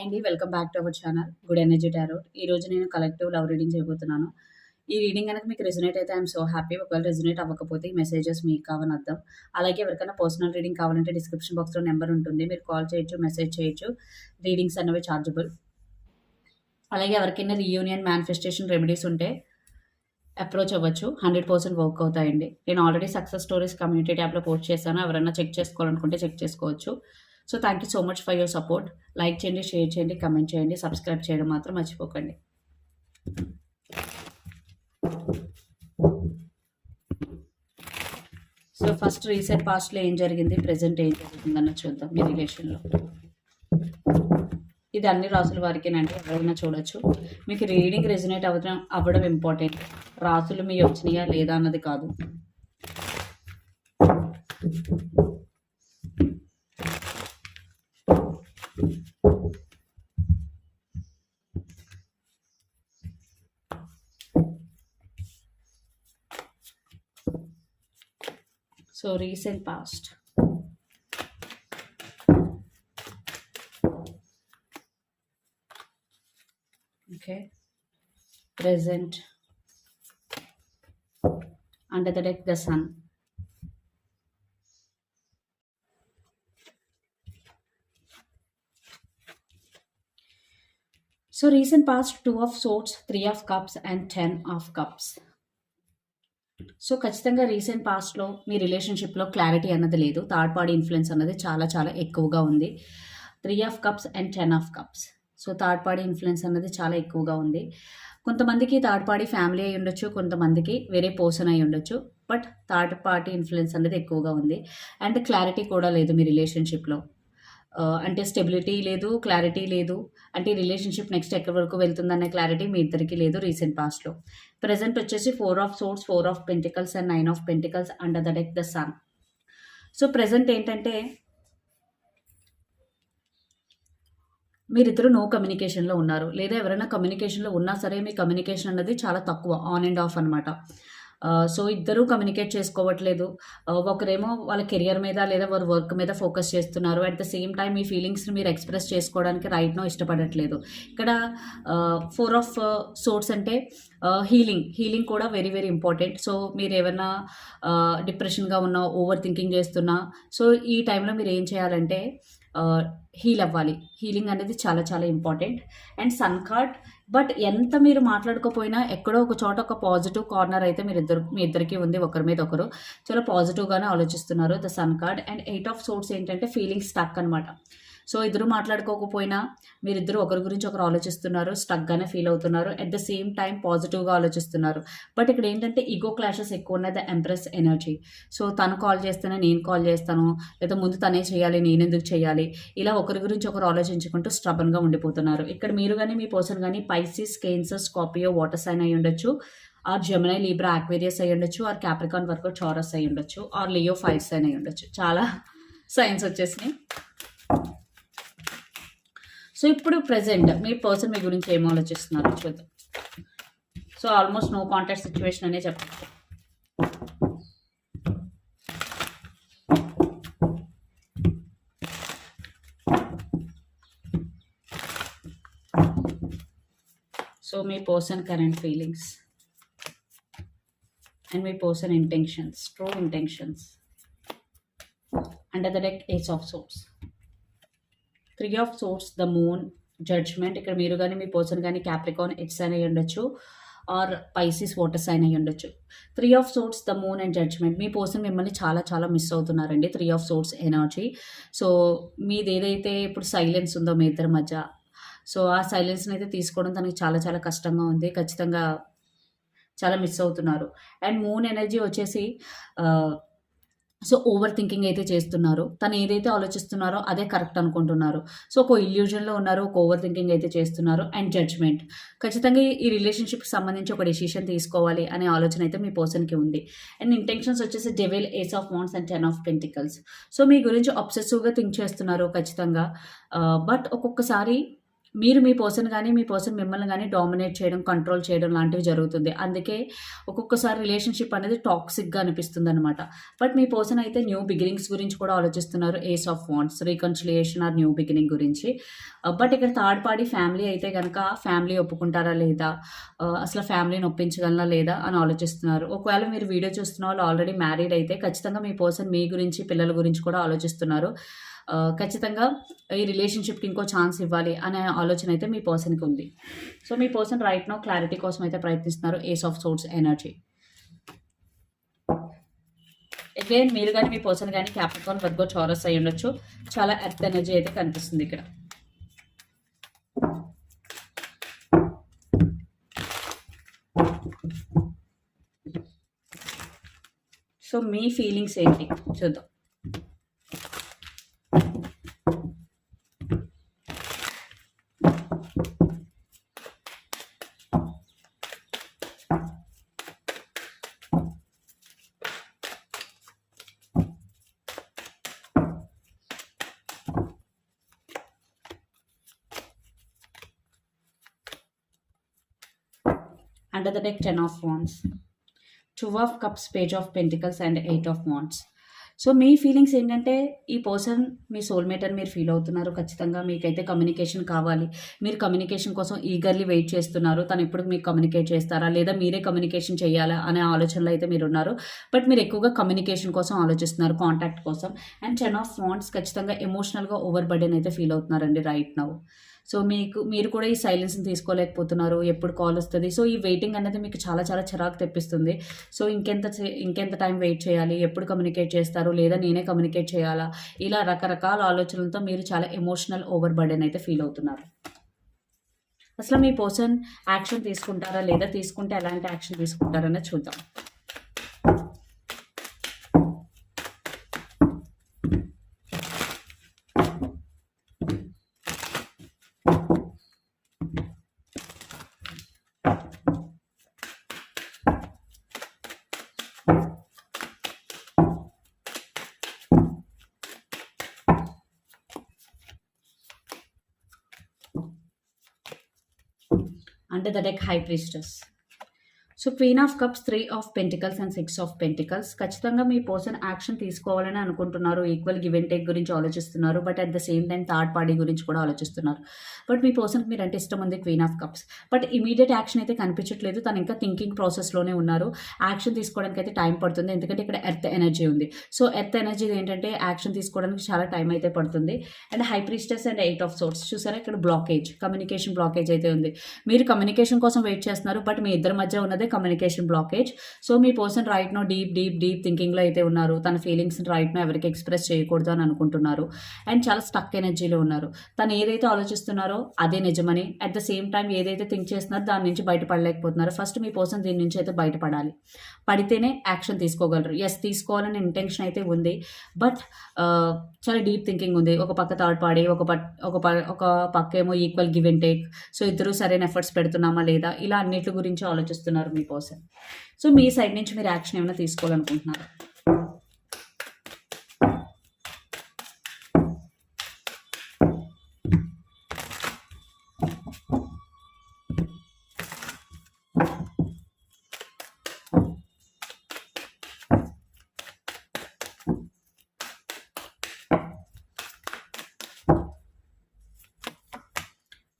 అండి welcome back to our channel good energy tarot ఈ రోజు నేను కలెక్టివ్ లవ్ రీడింగ్ చేయబోతున్నాను. ఈ రీడింగ్ కనుక మీకు రెజినేట్ అయితే ఐఎమ్ సో హ్యాపీ ఒకవేళ రెజినేట్ అవ్వకపోతే ఈ మెసేజెస్ మీకు కావని అర్థం. అలాగే ఎవరికైనా పర్సనల్ రీడింగ్ కావాలంటే డిస్క్రిప్షన్ బాక్స్లో నెంబర్ ఉంటుంది. మీరు కాల్ చేయొచ్చు మెసేజ్ చేయొచ్చు. రీడింగ్స్ అనేవి ఛార్జబుల్ అలాగే ఎవరికైనా రీయూనియన్ మేనిఫెస్టేషన్ రెమెడీస్ ఉంటే అప్రోచ్ అవ్వచ్చు. హండ్రెడ్ పర్సెంట్ వర్క్ అవుతాయండి. నేను ఆల్రెడీ సక్సెస్ స్టోరీస్ కమ్యూనిటీ ట్యాబ్లో పోస్ట్ చేశాను. ఎవరైనా చెక్ చేసుకోవాలనుకుంటే చెక్ చేసుకోవచ్చు. So thank you so much for your support like చేయండి షేర్ చేయండి కమెంట్ చేయండి సబ్స్క్రైబ్ చేయడం మాత్రం మర్చిపోకండి. సో ఫస్ట్ రీసెంట్ పాస్ట్లో ఏం జరిగింది ప్రజెంట్ ఏం జరుగుతుందన్న చూద్దాం మీ రిలేషన్లో ఇది అన్ని రాసుల వారికేనండి ఎవరైనా చూడొచ్చు. మీకు రీడింగ్ రెజినేట్ అవ్వడం అవ్వడం ఇంపార్టెంట్ రాసులు మీ వచ్చినాయా లేదా అన్నది కాదు. So recent past. Okay. Present. Under the deck, the sun. So recent past, two of swords, three of cups, and ten of cups. So ఖచ్చితంగా రీసెంట్ పాస్ట్లో మీ రిలేషన్షిప్లో క్లారిటీ అన్నది లేదు. థర్డ్ పార్టీ ఇన్ఫ్లుయెన్స్ అన్నది చాలా చాలా ఎక్కువగా ఉంది. Three of cups and ten of cups so third party influence అన్నది చాలా ఎక్కువగా ఉంది. కొంతమందికి థర్డ్ పార్టీ ఫ్యామిలీ అయి ఉండొచ్చు కొంతమందికి వేరే పర్సన్ అయి ఉండొచ్చు బట్ థర్డ్ పార్టీ ఇన్ఫ్లుయెన్స్ అనేది ఎక్కువగా ఉంది. అండ్ క్లారిటీ కూడా లేదు మీ రిలేషన్షిప్లో అంటే స్టెబిలిటీ లేదు క్లారిటీ లేదు. అంటే రిలేషన్షిప్ నెక్స్ట్ ఎక్కడి వరకు వెళ్తుందనే క్లారిటీ మీ ఇద్దరికి లేదు రీసెంట్ పాస్ట్లో. ప్రజెంట్ వచ్చేసి four of swords four of pentacles and nine of pentacles under the deck the sun. So present ఏంటంటే మీరిద్దరు నో కమ్యూనికేషన్లో ఉన్నారు. లేదా ఎవరైనా కమ్యూనికేషన్లో ఉన్నా సరే మీ కమ్యూనికేషన్ అన్నది చాలా తక్కువ ఆన్ అండ్ ఆఫ్ అనమాట సో ఇద్దరూ కమ్యూనికేట్ చేసుకోవట్లేదు. ఒకరేమో వాళ్ళ కెరియర్ మీద లేదా వారి వర్క్ మీద ఫోకస్ చేస్తున్నారు. అట్ ద సేమ్ టైం మీ ఫీలింగ్స్ని మీరు ఎక్స్ప్రెస్ చేసుకోవడానికి రైట్ నో ఇష్టపడట్లేదు. ఇక్కడ ఫోర్ ఆఫ్ సోర్స్ అంటే హీలింగ్ హీలింగ్ కూడా వెరీ వెరీ ఇంపార్టెంట్ సో మీరు ఏమైనా డిప్రెషన్గా ఉన్నా ఓవర్ థింకింగ్ చేస్తున్నా సో ఈ టైంలో మీరు ఏం చేయాలంటే హీల్ అవ్వాలి. హీలింగ్ అనేది చాలా చాలా important and sun card but ఎంత మీరు మాట్లాడుకోపోయినా ఎక్కడో ఒక చోట ఒక పాజిటివ్ కార్నర్ అయితే మీరు ఇద్దరు మీ ఇద్దరికి ఉంది ఒకరి మీద ఒకరు. చాలా పాజిటివ్గానే ఆలోచిస్తున్నారు the sun card. And eight of swords ఏంటంటే ఫీలింగ్ స్టక్ అనమాట సో ఇద్దరు మాట్లాడుకోకపోయినా మీరిద్దరు ఒకరి గురించి ఒకరు ఆలోచిస్తున్నారు స్టక్గానే ఫీల్ అవుతున్నారు అట్ ద సేమ్ టైం పాజిటివ్గా ఆలోచిస్తున్నారు. బట్ ఇక్కడ ఏంటంటే ఈగో క్లాషెస్ ఎక్కువ ఉన్నాయి ద ఎంప్రెస్ ఎనర్జీ సో తను కాల్ చేస్తేనే నేను కాల్ చేస్తాను లేదా ముందు తనే చేయాలి నేను ఎందుకు చేయాలి? ఇలా ఒకరి గురించి ఒకరు ఆలోచించుకుంటూ స్ట్రబన్గా ఉండిపోతున్నారు. ఇక్కడ మీరు కానీ మీ పర్సన్ కానీ Pisces Cancer Scorpio water sign అయి ఉండొచ్చు ఆర్ జెమినై లీబ్రా అక్వేరియస్ అయి ఉండొచ్చు ఆర్ క్యాప్రికాన్ వర్క్ చారస్ అయి ఉండొచ్చు ఆర్ లియో ఫైవ్ సైన్ అయి ఉండొచ్చు. చాలా సైన్స్ వచ్చేసినాయి. సో ఇప్పుడు ప్రజెంట్ మీ పర్సన్ మీ గురించి ఏం ఆలోచిస్తున్నారు చూద్దాం. So almost no contact situation అనే చెప్పచ్చు. సో మీ person current feelings and me person intentions true intentions under the deck ace of swords three of swords the moon judgement. ఇక్కడ మీరు కానీ మీ పర్సన్ కానీ క్యాప్రికాన్ ఎట్స్ అని ఉండొచ్చు. ఆర్ పైసిస్ వాటర్ సైన్ అయ్యి ఉండొచ్చు. Three of swords the moon and judgement. Me person మిమ్మల్ని చాలా చాలా miss అవుతున్నారండి. Three of swords energy. So మీది ఏదైతే ఇప్పుడు సైలెన్స్ ఉందో మీ ఇద్దరి మధ్య సో ఆ సైలెన్స్ని అయితే తీసుకోవడం తనకి చాలా చాలా కష్టంగా ఉంది. ఖచ్చితంగా చాలా మిస్ అవుతున్నారు. అండ్ మూన్ ఎనర్జీ వచ్చేసి సో ఓవర్ థింకింగ్ అయితే చేస్తున్నారు. తను ఏదైతే ఆలోచిస్తున్నారో అదే కరెక్ట్ అనుకుంటున్నారు. సో ఒక ఇల్యూజన్లో ఉన్నారు ఒక ఓవర్ థింకింగ్ అయితే చేస్తున్నారు అండ్ జడ్జ్మెంట్ ఖచ్చితంగా ఈ రిలేషన్షిప్కి సంబంధించి ఒక డెసిషన్ తీసుకోవాలి అనే ఆలోచన అయితే మీ పర్సన్కి ఉంది. అండ్ ఇంటెన్షన్స్ వచ్చేసి devil ace of wands and ten of pentacles so మీ గురించి అబ్సెసివ్గా థింక్ చేస్తున్నారు ఖచ్చితంగా. Uh, బట్ ఒక్కొక్కసారి మీరు మీ పర్సన్ కానీ మీ పర్సన్ మిమ్మల్ని కానీ డామినేట్ చేయడం కంట్రోల్ చేయడం లాంటివి జరుగుతుంది. అందుకే ఒక్కొక్కసారి రిలేషన్షిప్ అనేది టాక్సిక్గా అనిపిస్తుంది అనమాట బట్ మీ పర్సన్ అయితే న్యూ బిగినింగ్స్ గురించి కూడా ఆలోచిస్తున్నారు. Ace of wands reconciliation or new beginning గురించి. బట్ ఇక్కడ థర్డ్ పార్టీ ఫ్యామిలీ అయితే కనుక ఫ్యామిలీ ఒప్పుకుంటారా లేదా? అసలు ఫ్యామిలీని ఒప్పించగలనా లేదా అని ఆలోచిస్తున్నారు. ఒకవేళ మీరు వీడియో చూస్తున్న వాళ్ళు ఆల్రెడీ మ్యారీడ్ అయితే ఖచ్చితంగా మీ పర్సన్ మీ గురించి పిల్లల గురించి కూడా ఆలోచిస్తున్నారు. ఖచ్చితంగా ఈ రిలేషన్షిప్కి ఇంకో ఛాన్స్ ఇవ్వాలి అనే ఆలోచన అయితే మీ పర్సన్కి ఉంది. సో మీ పర్సన్ రైట్ నో క్లారిటీ కోసం అయితే ప్రయత్నిస్తున్నారు ace of source energy again మీరు కానీ మీ పర్సన్ కానీ క్యాప్రికాన్ వర్గో చౌరస్ అయి ఉండొచ్చు. చాలా ఎర్త్ ఎనర్జీ అయితే కనిపిస్తుంది ఇక్కడ. సో మీ ఫీలింగ్స్ ఏంటి? చూద్దాం under the deck ten of wands. Two of cups page of pentacles and eight of wands so me feelings ఏంటంటే ఈ పర్సన్ మీ సోల్మేట్ అని మీరు ఫీల్ అవుతున్నారు. ఖచ్చితంగా మీకైతే కమ్యూనికేషన్ కావాలి. మీరు కమ్యూనికేషన్ కోసం ఈగర్లీ వెయిట్ చేస్తున్నారు. తను ఎప్పుడు మీకు కమ్యూనికేట్ చేస్తారా? లేదా మీరే కమ్యూనికేషన్ చేయాలా? అనే ఆలోచనలో అయితే మీరు ఉన్నారు. బట్ మీరు ఎక్కువగా కమ్యూనికేషన్ కోసం ఆలోచిస్తున్నారు కాంటాక్ట్ కోసం. అండ్ టెన్ ఆఫ్ వాంట్స్ ఖచ్చితంగా ఎమోషనల్గా ఓవర్ బర్డెన్ అయితే ఫీల్ అవుతున్నారండి రైట్ నౌ సో మీకు మీరు కూడా ఈ సైలెన్స్ని తీసుకోలేకపోతున్నారు ఎప్పుడు కాల్ వస్తుంది. సో ఈ వెయిటింగ్ అనేది మీకు చాలా చాలా చిరాకు తెప్పిస్తుంది. సో ఇంకెంత ఇంకెంత టైం వెయిట్ చేయాలి? ఎప్పుడు కమ్యూనికేట్ చేస్తారు? లేదా నేనే కమ్యూనికేట్ చేయాలా? ఇలా రకరకాల ఆలోచనలతో మీరు చాలా ఎమోషనల్ ఓవర్ బర్డెన్ అయితే ఫీల్ అవుతున్నారు. అసలు మీ పర్సన్ యాక్షన్ తీసుకుంటారా? లేదా తీసుకుంటే ఎలాంటి యాక్షన్ తీసుకుంటారనే చూద్దాం. Under the deck high priestess so queen of cups three of pentacles and six of pentacles ఖచ్చితంగా మీ పర్సన్ యాక్షన్ తీసుకోవాలని అనుకుంటున్నారు ఈక్వల్ గివ్ అండ్ టేక్ గురించి ఆలోచిస్తున్నారు but at the same time third party గురించి కూడా ఆలోచిస్తున్నారు. బట్ మీ పర్సన్కి మీరు అంటే ఇష్టం ఉంది queen of cups but immediate action అయితే కనిపించట్లేదు తను ఇంకా థింకింగ్ ప్రాసెస్లోనే ఉన్నారు. యాక్షన్ తీసుకోవడానికి అయితే టైం పడుతుంది ఎందుకంటే ఇక్కడ ఎర్త్ ఎనర్జీ ఉంది. సో ఎర్త్ ఎనర్జీ ఏంటంటే యాక్షన్ తీసుకోవడానికి చాలా టైం అయితే పడుతుంది. And high priestess and eight of swords చూసారా ఇక్కడ బ్లాకేజ్ కమ్యూనికేషన్ బ్లాకేజ్ అయితే ఉంది. మీరు కమ్యూనికేషన్ కోసం వెయిట్ చేస్తున్నారు బట్ మీ ఇద్దరి మధ్య ఉన్నదే కమ్యూనికేషన్ బ్లాకేజ్ సో మీ person right now deep deep deep థింకింగ్లో అయితే ఉన్నారు. తన ఫీలింగ్స్ని రైట్ నో ఎవరికి ఎక్స్ప్రెస్ చేయకూడదు అని అనుకుంటున్నారు. అండ్ చాలా స్టక్ ఎనర్జీలో ఉన్నారు. తను ఏదైతే ఆలోచిస్తున్నారో అదే నిజమని అట్ ద సేమ్ టైం ఏదైతే థింక్ చేస్తున్నారో దాని నుంచి బయటపడలేకపోతున్నారు. ఫస్ట్ మీ పర్సన్ దీని నుంచి అయితే బయటపడాలి. పడితేనే యాక్షన్ తీసుకోగలరు. ఎస్ తీసుకోవాలని ఇంటెన్షన్ అయితే ఉంది. బట్ uh, చాలా డీప్ థింకింగ్ ఉంది. ఒక పక్క థర్డ్ పార్టీ ఒక పట్ ఒక ప- ఒక పక్క ఏమో equal give and take so ఇద్దరు సరైన ఎఫర్ట్స్ పెడుతున్నామా లేదా? ఇలా అన్నిటి గురించి ఆలోచిస్తున్నారు మీ పర్సన్. సో మీ సైడ్ నుంచి మీరు యాక్షన్ ఏమైనా తీసుకోవాలనుకుంటున్నారు?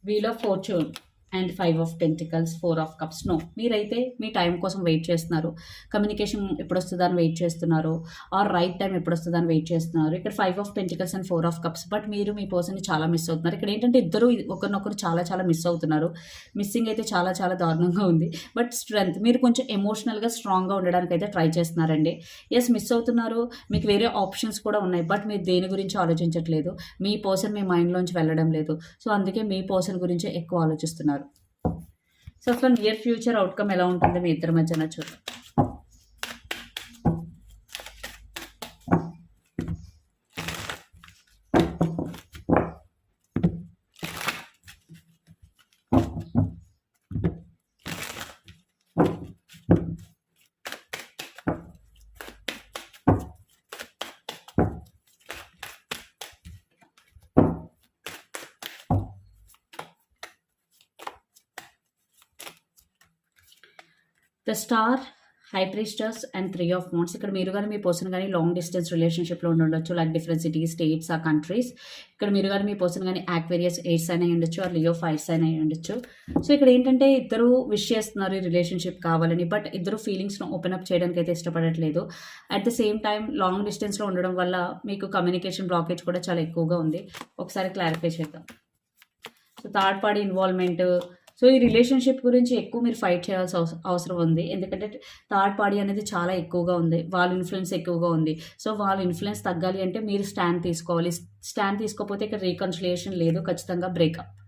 Wheel of fortune and five of pentacles four of cups. No మీరైతే మీ టైం కోసం వెయిట్ చేస్తున్నారు. కమ్యూనికేషన్ ఎప్పుడు వస్తుందని వెయిట్ చేస్తున్నారు? ఆర్ రైట్ టైం ఎప్పుడు వస్తుందని వెయిట్ చేస్తున్నారు? ఇక్కడ five of pentacles and four of cups but మీరు మీ పర్సన్ని చాలా మిస్ అవుతున్నారు. ఇక్కడ ఏంటంటే ఇద్దరు ఒకరినొకరు చాలా చాలా మిస్ అవుతున్నారు. మిస్సింగ్ అయితే చాలా చాలా దారుణంగా ఉంది. బట్ స్ట్రెంగ్త్ మీరు కొంచెం ఎమోషనల్గా స్ట్రాంగ్గా ఉండడానికి అయితే ట్రై చేస్తున్నారండి. ఎస్ మిస్ అవుతున్నారు. మీకు వేరే ఆప్షన్స్ కూడా ఉన్నాయి బట్ మీరు దేని గురించి ఆలోచించట్లేదు. మీ పర్సన్ మీ మైండ్లోంచి వెళ్ళడం లేదు. సో అందుకే మీ పర్సన్ గురించి ఎక్కువ ఆలోచిస్తున్నారు. సో అసలు నియర్ ఫ్యూచర్ అవుట్కమ్ ఎలా ఉంటుంది మీ ఇద్దరి మధ్యన చూద్దాం. The star high priestess and three of wands ఇక్కడ మీరు కానీ మీ పర్సన్ కానీ లాంగ్ డిస్టెన్స్ రిలేషన్షిప్లో ఉండొచ్చు. Like different cities states ah countries ఇక్కడ మీరు కానీ మీ పర్సన్ కానీ యాక్వేరియస్ ఎయిట్స్ అయినా అయి ఉండొచ్చు. ఆ లియో ఫైవ్స్ అయినా అయి ఉండొచ్చు. సో ఇక్కడ ఏంటంటే ఇద్దరు విష్ చేస్తున్నారు ఈ రిలేషన్షిప్ కావాలని. బట్ ఇద్దరు ఫీలింగ్స్ను ఓపెన్ అప్ చేయడానికి అయితే ఇష్టపడట్లేదు. At the same time long డిస్టెన్స్లో ఉండడం వల్ల మీకు కమ్యూనికేషన్ బ్లాకేజ్ కూడా చాలా ఎక్కువగా ఉంది. ఒకసారి క్లారిఫై చేద్దాం. So third party involvement so ఈ రిలేషన్షిప్ గురించి ఎక్కువ మీరు ఫైట్ చేయాల్సిన అవస- అవసరం ఉంది. ఎందుకంటే థర్డ్ పార్టీ అనేది చాలా ఎక్కువగా ఉంది. వాళ్ళ ఇన్ఫ్లుయెన్స్ ఎక్కువగా ఉంది. సో వాళ్ళ ఇన్ఫ్లుయెన్స్ తగ్గాలి అంటే మీరు స్టాండ్ తీసుకోవాలి. స్టాండ్ తీసుకోకపోతే ఇక్కడ రీకన్సిలియేషన్ లేదు. ఖచ్చితంగా బ్రేకప్.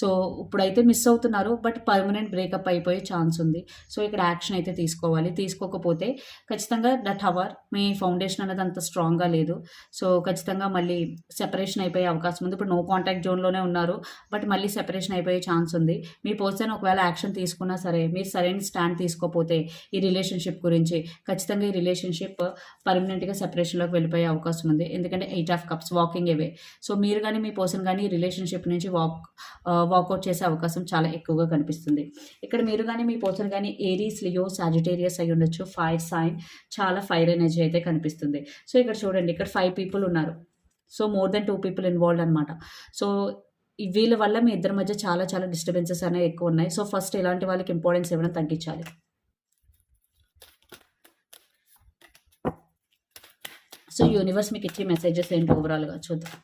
సో ఇప్పుడైతే మిస్ అవుతున్నారు బట్ పర్మనెంట్ బ్రేకప్ అయిపోయే ఛాన్స్ ఉంది. సో ఇక్కడ యాక్షన్ అయితే తీసుకోవాలి. తీసుకోకపోతే ఖచ్చితంగా దట్ అవర్ మీ ఫౌండేషన్ అనేది అంత స్ట్రాంగ్గా లేదు. సో ఖచ్చితంగా మళ్ళీ సెపరేషన్ అయిపోయే అవకాశం ఉంది. ఇప్పుడు నో కాంటాక్ట్ జోన్లోనే ఉన్నారు బట్ మళ్ళీ సెపరేషన్ అయిపోయే ఛాన్స్ ఉంది. మీ పర్సన్ ఒకవేళ యాక్షన్ తీసుకున్నా సరే మీరు సరైన స్టాండ్ తీసుకోకపోతే ఈ రిలేషన్షిప్ గురించి ఖచ్చితంగా ఈ రిలేషన్షిప్ పర్మనెంట్గా సెపరేషన్లోకి వెళ్ళిపోయే అవకాశం ఉంది. ఎందుకంటే eight of cups walking away so మీరు కానీ మీ పర్సన్ కానీ ఈ రిలేషన్షిప్ నుంచి వాక్ వాకౌట్ చేసే అవకాశం చాలా ఎక్కువగా కనిపిస్తుంది. ఇక్కడ మీరు కానీ మీ పర్సన్ కానీ ఏరీస్ లియో సాజిటేరియస్ అయి ఉండొచ్చు. ఫైర్ సైన్ చాలా ఫైర్ ఎనర్జీ అయితే కనిపిస్తుంది. సో ఇక్కడ చూడండి ఇక్కడ ఫైవ్ పీపుల్ ఉన్నారు. So more than two people involve అనమాట సో వీళ్ళ వల్ల మీ ఇద్దరి మధ్య చాలా చాలా డిస్టర్బెన్సెస్ అనేవి ఎక్కువ ఉన్నాయి. సో ఫస్ట్ ఇలాంటి వాళ్ళకి ఇంపార్టెన్స్ ఇవ్వడం తగ్గించాలి? సో యూనివర్స్ మీకు ఇచ్చే మెసేజెస్ ఏంటి ఓవరాల్గా చూద్దాం.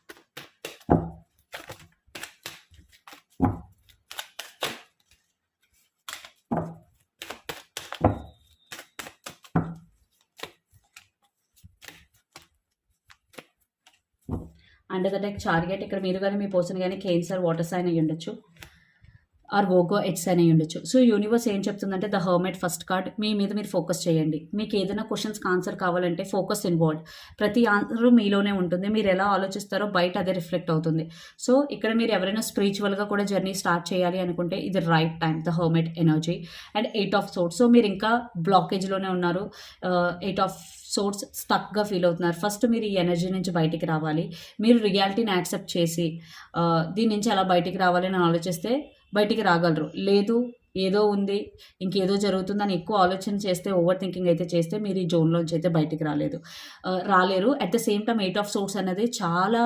అండ్ ద డెక్ చార్గెట్ ఇక్కడ మీరు కానీ మీ పర్సన్ కానీ కేన్సర్ వాటర్ సైన్ అయ్యి ఉండొచ్చు ఆర్ వోగో ఎట్స్ అని ఉండొచ్చు. సో యూనివర్స్ ఏం చెప్తుందంటే ద హర్మెట్ ఫస్ట్ కార్డ్ మీ మీద మీరు ఫోకస్ చేయండి. మీకు ఏదైనా క్వశ్చన్స్కి ఆన్సర్ కావాలంటే ఫోకస్ ఇన్వాల్వ్. ప్రతి ఆన్సర్ మీలోనే ఉంటుంది. మీరు ఎలా ఆలోచిస్తారో బయట అదే రిఫ్లెక్ట్ అవుతుంది. సో ఇక్కడ మీరు ఎవరైనా స్పిరిచువల్గా కూడా జర్నీ స్టార్ట్ చేయాలి అనుకుంటే ఇది right time the hermit energy and eight of swords. So మీరు ఇంకా బ్లాకేజ్లోనే ఉన్నారు. ఎయిట్ ఆఫ్ సోర్ట్స్ స్టక్గా ఫీల్ అవుతున్నారు. ఫస్ట్ మీరు ఈ ఎనర్జీ నుంచి బయటికి రావాలి. మీరు రియాలిటీని యాక్సెప్ట్ చేసి దీని నుంచి అలా బయటికి రావాలి అని ఆలోచిస్తే బయటికి రాగలరు. లేదు ఏదో ఉంది ఇంకేదో జరుగుతుందని ఎక్కువ ఆలోచన చేస్తే ఓవర్ థింకింగ్ అయితే చేస్తే మీరు ఈ జోన్లోంచి అయితే బయటికి రాలేదు. రాలేరు. At the same time eight of swords అనేది చాలా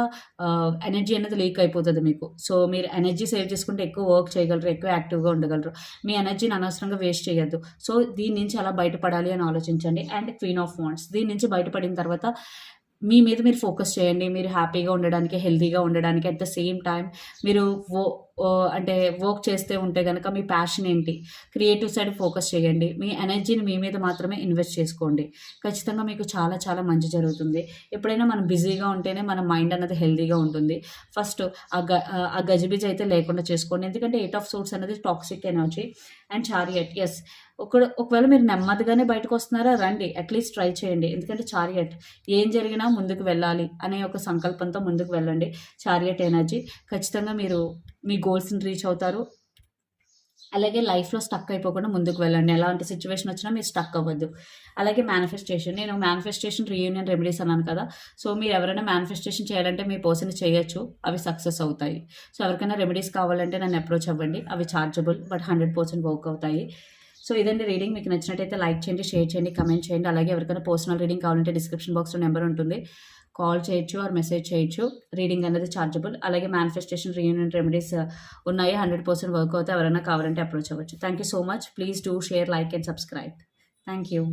ఎనర్జీ అనేది లీక్ అయిపోతుంది మీకు. సో మీరు ఎనర్జీ సేవ్ చేసుకుంటే ఎక్కువ వర్క్ చేయగలరు ఎక్కువ యాక్టివ్గా ఉండగలరు. మీ ఎనర్జీని అనవసరంగా వేస్ట్ చేయొద్దు. సో దీని నుంచి అలా బయటపడాలి అని ఆలోచించండి. అండ్ క్వీన్ ఆఫ్ వాండ్స్ దీని నుంచి బయటపడిన తర్వాత మీ మీద మీరు ఫోకస్ చేయండి. మీరు హ్యాపీగా ఉండడానికి హెల్తీగా ఉండడానికి. అట్ ద సేమ్ టైం మీరు ఓ అంటే వర్క్ చేస్తే ఉంటే కనుక మీ ప్యాషన్ ఏంటి? క్రియేటివ్ సైడ్ ఫోకస్ చేయండి. మీ ఎనర్జీని మీ మీద మాత్రమే ఇన్వెస్ట్ చేసుకోండి. ఖచ్చితంగా మీకు చాలా చాలా మంచి జరుగుతుంది. ఎప్పుడైనా మనం బిజీగా ఉంటేనే మన మైండ్ అనేది హెల్దీగా ఉంటుంది. ఫస్ట్ ఆ గ ఆ గజిబిజి అయితే లేకుండా చేసుకోండి. ఎందుకంటే ఎయిట్ ఆఫ్ సోర్స్ అనేది టాక్సిక్ ఎనర్జీ అండ్ చారియట్ ఎస్ ఒక ఒకవేళ మీరు నెమ్మదిగానే బయటకు వస్తున్నారా రండి. అట్లీస్ట్ ట్రై చేయండి. ఎందుకంటే చారియట్ ఏం జరిగినా ముందుకు వెళ్ళాలి అనే ఒక సంకల్పంతో ముందుకు వెళ్ళండి. చారియట్ ఎనర్జీ ఖచ్చితంగా మీరు మీ గోల్స్ని రీచ్ అవుతారు. అలాగే లైఫ్లో స్టక్ అయిపోకుండా ముందుకు వెళ్ళండి. ఎలాంటి సిచ్యువేషన్ వచ్చినా మీరు స్టక్ అవ్వద్దు. అలాగే మేనిఫెస్టేషన్ నేను మేనిఫెస్టేషన్ రీయూనియన్ రెమెడీస్ అన్నాను కదా. సో మీరు ఎవరైనా మేనిఫెస్టేషన్ చేయాలంటే మీ పర్సన్ చేయొచ్చు. అవి సక్సెస్ అవుతాయి. సో ఎవరికైనా రెమెడీస్ కావాలంటే నన్ను అప్రోచ్ అవ్వండి. అవి chargeable but hundred percent work అవుతాయి. సో ఇదండి రీడింగ్ మీకు నచ్చినట్టయితే లైక్ చేయండి షేర్ చేయండి కమెంట్ చేయండి. అలాగే ఎవరికైనా పర్సనల్ రీడింగ్ కావాలంటే డిస్క్రిప్షన్ బాక్స్లో నెంబర్ ఉంటుంది. కాల్ చేయొచ్చు ఆర్ మెసేజ్ చేయొచ్చు. రీడింగ్ అనేది చార్జబుల్. అలాగే మేనిఫెస్టేషన్ రీయూనియన్ రెమెడీస్ ఉన్నాయి. హండ్రెడ్ పర్సెంట్ వర్క్ అవుతే ఎవరైనా కావాలంటే అప్రోచ్ అవ్వచ్చు. Thank you so much please do share like and subscribe thank you